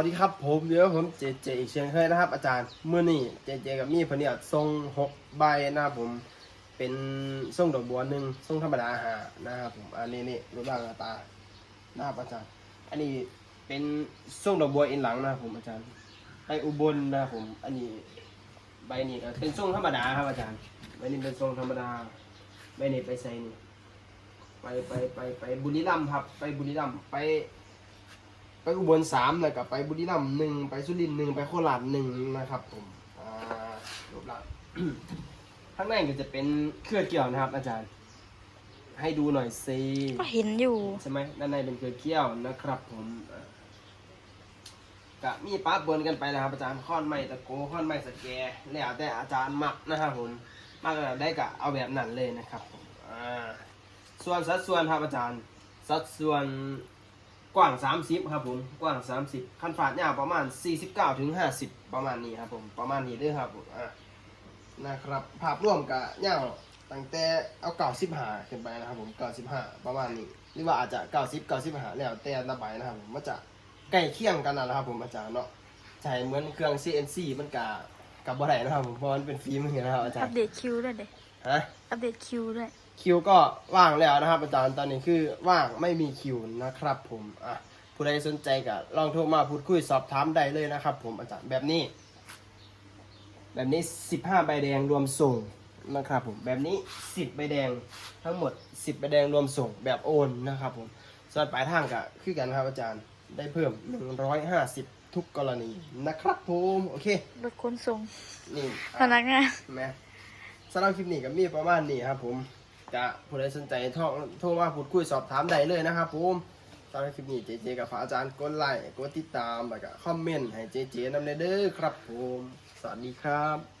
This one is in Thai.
สวัสดีครับผมเดี๋ยวผมเจเจอีกเช่นเคยนะครับ อาจารย์เมื่อนี้เจเจกับมี่พนเนี่ยทรงหกใบนะครับผมเป็นทรงดอกบัวหนึ่งทรงธรรมดาหานะครับผมอันนี้นี่รูปร่างหน้าตานะครับอาจารย์ อันนี้เป็นทรงดอกบัวอินหลังนะครับผมอาจารย์ไปอุบลนะครับผม อันนี้ใบนี้เป็นทรงธรรมดาครับอาจารย์ใบนี้เป็นทรงธรรมดาใบนี้ไปใส่นี่ไปไปไปไปบุรีรัมย์ครับ ไปบุรีรัมย์ไป ไปอุบลสามแล้วก็ไปบุรีรัมย์หนึ่งไปสุรินทร์หนึ่งไปโคราชหนึ่งนะครับผมอ่ารูปร่างข้างในก็จะเป็นเครือเกี่ยวนะครับ อาจารย์ ให้ดูหน่อยซิก็เห็นอยู่ ใช่ไหมด้านในเป็นเครือเกี่ยวนะครับผมอะกะมีป้าบนกันไปนะครับ อาจารย์ค้อนไม้ตะโกค้อนไม้สแกแล้วแต่อาจารย์มักนะครับผมมักแบบได้กะเอาแบบนั้นเลยนะครับผมอ่าส่วนสัดส่วนครับอาจารย์ สัดส่วน กว้าง 30 ครับผม กว้าง 30 คันฝาดยาวประมาณ 49ถึง50 ประมาณนี้ครับผม ประมาณนี้เด้วยครับผมอะนะครับ ภาพร่วมกับยาวตั้งแต่เอา95ขึ้นไปนะครับผม95ประมาณนี้ หรือว่าอาจจะ90 95แล้วแต่ละใบนะครับผมมันจะใกล้เคียงกันนั่นแหละครับผมอาจารย์เนาะใช่เหมือนเครื่อง CNC มันกะกับบ่ได้นะครับผมเพราะมันเป็นฟิล์มอย่างเงี้ยนะครับอาจารอัปย์เดตคิวด้วยเด็ฮะอัปเดตคิวด้วย คิวก็ว่างแล้วนะครับ อาจารย์ตอนนี้คือว่างไม่มีคิวนะครับ ผมอะผู้ใดสนใจก็ลองโทรมาพูดคุยสอบถามได้เลยนะครับ ผมอาจารย์แบบนี้ แบบนี้ 15 ใบแดงรวมส่งนะครับผมแบบนี้ 10 ใบแดงทั้งหมด 10 ใบแดงรวมส่งแบบโอนนะครับผมส่วนปลายทางก็คือกันครับอาจารย์ได้เพิ่ม 150 ทุกกรณีนะครับผมโอเครถขนส่งนี่พนักงานแม่สำหรับคลิปนี้ก็มีประมาณนี้ครับผม จะผู้ใดสนใจโทรโทรมาพูดคุยสอบถามได้เลยนะครับผมสำหรับคลิปนี้เจเจกับฝากอาจารย์กดไลค์กดติดตามแล้วก็คอมเมนต์ให้เจเจนำเด้อครับผม สวัสดีครับ